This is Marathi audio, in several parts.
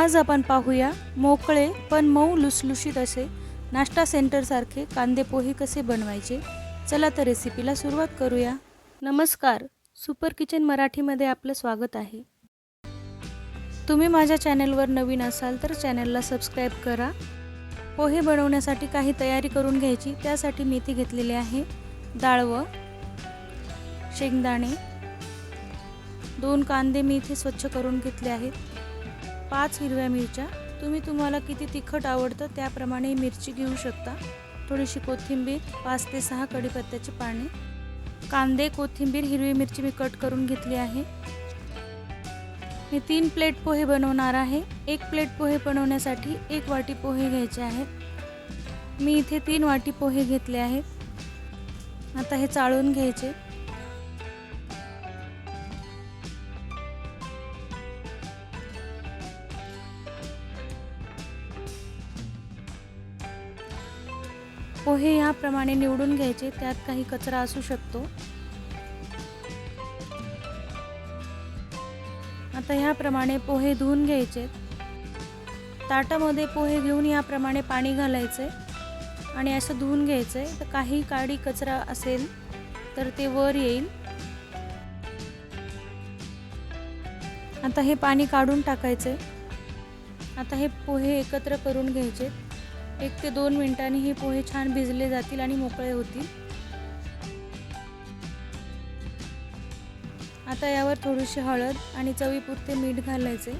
आज आपण पाहूया मोकळे पण मऊ लुसलुशीत असे नाश्ता सेंटरसारखे कांदे पोहे कसे बनवायचे? चला तर रेसिपीला सुरुवात करूया. नमस्कार सुपर किचन मराठीमध्ये आपलं स्वागत आहे. तुम्ही माझ्या चॅनलवर नवीन असाल तर चॅनलला सबस्क्राईब करा. पोहे बनवण्यासाठी काही तयारी करून घ्यायची त्यासाठी मेथी घेतलेली आहे. डाळवं शेंगदाणे. दोन कांदे मी इथे स्वच्छ करून घेतले आहेत. पाच हिरव्या मिरच्या. तुम्ही तुम्हाला किती तिखट आवडतं त्याप्रमाणे मिरची घेऊ शकता. थोडीशी कोथिंबीर पाच ते सहा कढीपत्त्याची पाने. कांदे कोथिंबीर हिरवी मिरची मी कट करून घेतली आहे. मी तीन प्लेट पोहे बनवणार आहे. एक प्लेट पोहे बनवण्यासाठी एक वाटी पोहे घ्यायचे आहेत. मी इथे तीन वाटी पोहे घेतले आहेत. आता हे चाळून घ्यायचे. पोहे ह्याप्रमाणे निवडून घ्यायचे त्यात काही कचरा असू शकतो. आता ह्याप्रमाणे पोहे धुवून घ्यायचे. ताटामध्ये पोहे घेऊन याप्रमाणे पाणी घालायचे आणि असं धुवून घ्यायचं. तर काही काडी कचरा असेल तर ते वर येईल. आता हे पाणी काढून टाकायचे. आता हे पोहे एकत्र करून घ्यायचे. एक ते दोन मिनिटांनी हे पोहे छान भिजले जातील आणि मोकळे होतील. आता यावर थोडीशी हळद आणि चवीपुरते मीठ घालायचे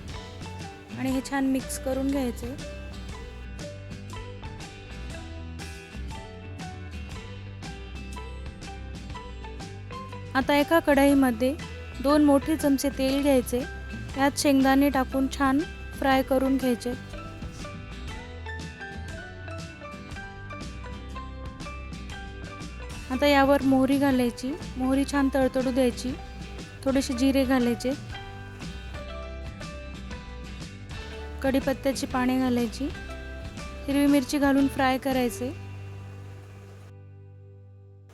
आणि हे छान मिक्स करून घ्यायचे. आता एका कढईमध्ये दोन मोठे चमचे तेल घ्यायचे. त्यात शेंगदाणे टाकून छान फ्राय करून घ्यायचे. आता यावर मोहरी घालायची. मोहरी छान तळतळू द्यायची. थोडेसे जिरे घालायचे. कढीपत्त्याची पाने घालायची. हिरवी मिरची घालून फ्राय करायचे.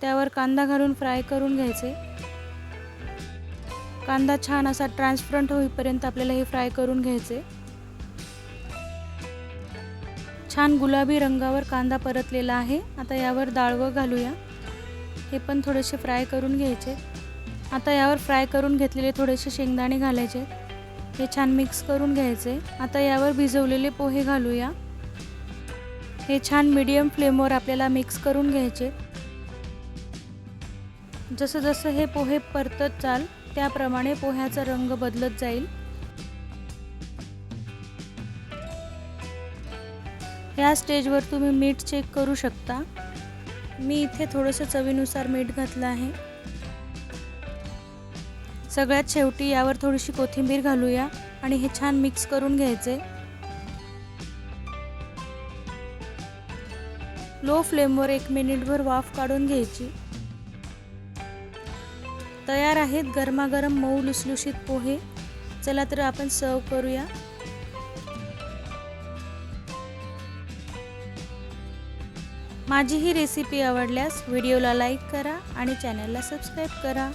त्यावर कांदा घालून फ्राय करून घ्यायचे. कांदा छान असा ट्रान्सफरंट होईपर्यंत आपल्याला हे फ्राय करून घ्यायचे. छान गुलाबी रंगावर कांदा परतलेला आहे. आता यावर डाळवं घालूया. हे पण थोडेसे फ्राय करून घ्यायचे. आता यावर फ्राय करून घेतलेले थोडेसे शेंगदाणे घालायचे. हे छान मिक्स करून घ्यायचे. आता यावर भिजवलेले पोहे घालूया. हे छान मीडियम फ्लेमवर आपल्याला मिक्स करून घ्यायचे. जसं जसं हे पोहे परतत चाल त्याप्रमाणे पोह्याचा रंग बदलत जाईल. या स्टेजवर तुम्ही मीठ चेक करू शकता. मी इथे थोडंसं चवीनुसार मीठ घातलं आहे. सगळ्यात शेवटी यावर थोडीशी कोथिंबीर घालूया आणि हे छान मिक्स करून घ्यायचे. लो फ्लेमवर एक मिनिटभर वाफ काढून घ्यायची. तयार आहेत गरमागरम मऊ लुसलुशीत पोहे. चला तर आपण सर्व करूया. माझी ही रेसिपी आवडल्यास व्हिडिओला लाईक करा आणि चॅनलला सबस्क्राईब करा.